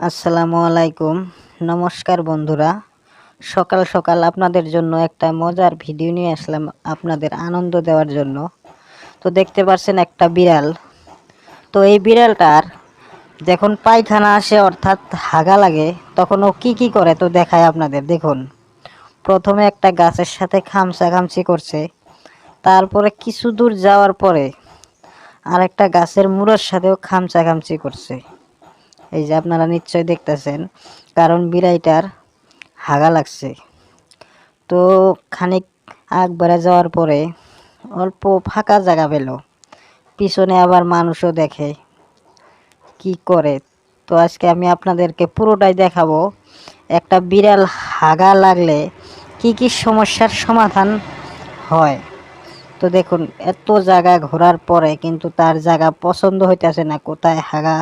আসসালামু আলাইকুম। নমস্কার বন্ধুরা। সকাল সকাল আপনাদের জন্য একটা মজার ভিডিও নিয়ে আসলাম আপনাদের আনন্দ দেওয়ার জন্য। তো দেখতে পাচ্ছেন একটা বিড়াল। তো এই বিড়ালটার যখন পায়খানা আসে, অর্থাৎ হাগা লাগে, তখন ও কী কী করে তো দেখায় আপনাদের। দেখুন, প্রথমে একটা গাছের সাথে খামচা খামচি করছে, তারপরে কিছু দূর যাওয়ার পরে আরেকটা গাছের মুড়োর সাথেও খামচা খামচি করছে। এই যে আপনারা নিশ্চয় দেখতেছেন, কারণ বিড়াইটার হাগা লাগছে। তো খানিক আগ বেড়ে যাওয়ার পরে অল্প ফাঁকা জায়গা পেল। পিছনে আবার মানুষও দেখে কি করে। তো আজকে আমি আপনাদেরকে পুরোটাই দেখাবো, একটা বিড়াল হাগা লাগলে কি কি সমস্যার সমাধান হয়। তো দেখুন, এত জায়গা ঘোরার পরে কিন্তু তার জায়গা পছন্দ হইতেছে না, কোথায় হাগা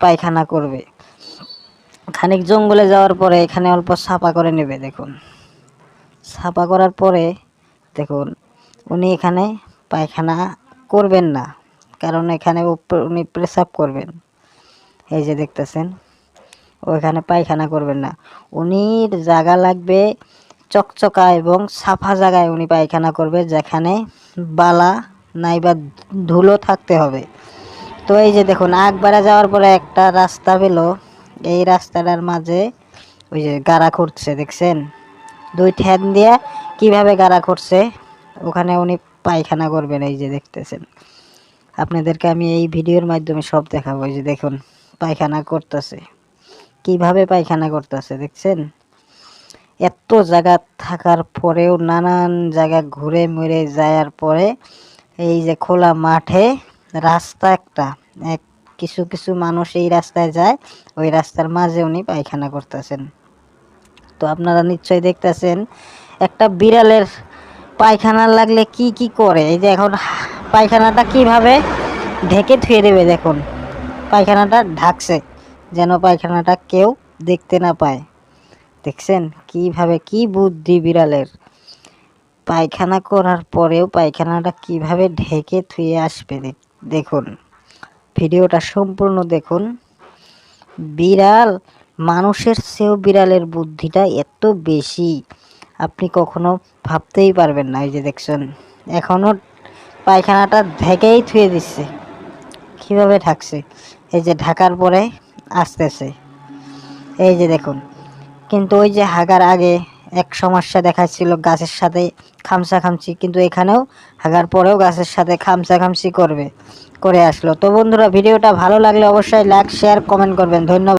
পায়খানা করবে। খানিক জঙ্গলে যাওয়ার পরে এখানে অল্প ছাপা করে নেবে, দেখুন। ছাপা করার পরে, দেখুন, উনি এখানে পায়খানা করবেন না, কারণ এখানে উনি প্রেসাব করবেন। এই যে দেখতেছেন ওইখানে পায়খানা করবেন না। উনি জায়গা লাগবে চকচকা এবং সাফা জায়গায় উনি পায়খানা করবে, যেখানে বালা নাইবা ধুলো থাকতে হবে। তো এই যে দেখুন আগবাড়া যাওয়ার পরে একটা রাস্তা পেল। এই রাস্তাটার মাঝে ওই যে গাড়া করছে, দেখছেন? দুই ঠ্যান দিয়ে কীভাবে গাড়া করছে, ওখানে উনি পায়খানা করবেন, এই যে দেখতেছেন। আপনাদেরকে আমি এই ভিডিওর মাধ্যমে সব দেখাবো, এই যে দেখুন, পায়খানা করতেছে। কীভাবে পায়খানা করতেছে, দেখছেন? এত জায়গা থাকার পরেও নানান জায়গা ঘুরে মুড়ে যাওয়ার পরে এই যে খোলা মাঠে রাস্তা একটা। এক, কিছু কিছু মানুষ এই রাস্তায় যায়, ওই রাস্তার মাঝে উনি পায়খানা করতেছেন। তো আপনারা নিশ্চয়ই দেখতেছেন, একটা বিড়ালের পায়খানা লাগলে কি কি করে? এই যে এখন পায়খানাটা কীভাবে ঢেকে থুয়ে দেবে দেখুন। পায়খানাটা ঢাকছে, যেন পায়খানাটা কেউ দেখতে না পায়। দেখছেন? কীভাবে, কি বুদ্ধি বিড়ালের। পায়খানা করার পরেও পায়খানাটা কীভাবে ঢেকে থুয়ে আসবে দেখ- দেখুন, ভিডিওটা সম্পূর্ণ দেখুন। বিড়াল, মানুষের চেয়েও বিড়ালের বুদ্ধিটা এত বেশি, আপনি কখনো ভাবতেই পারবেন না, এই যে দেখছেন। এখনও পায়খানাটা ঢেকেই থুয়ে দিচ্ছে। কীভাবে ঢাকছে? এই যে ঢাকার পরে আসতেছে। এই যে দেখুন, কিন্তু ওই যে হাগার আগে এক সমস্যা দেখাচ্ছিল গাছের সাথে খামসা খামচি, কিন্তু এখানেও হাগার পরেও গাছের সাথে খামসা খামচি করবে, করে আসলো। তো বন্ধুরা, ভিডিওটা ভালো লাগলে অবশ্যই লাইক শেয়ার কমেন্ট করবেন। ধন্যবাদ।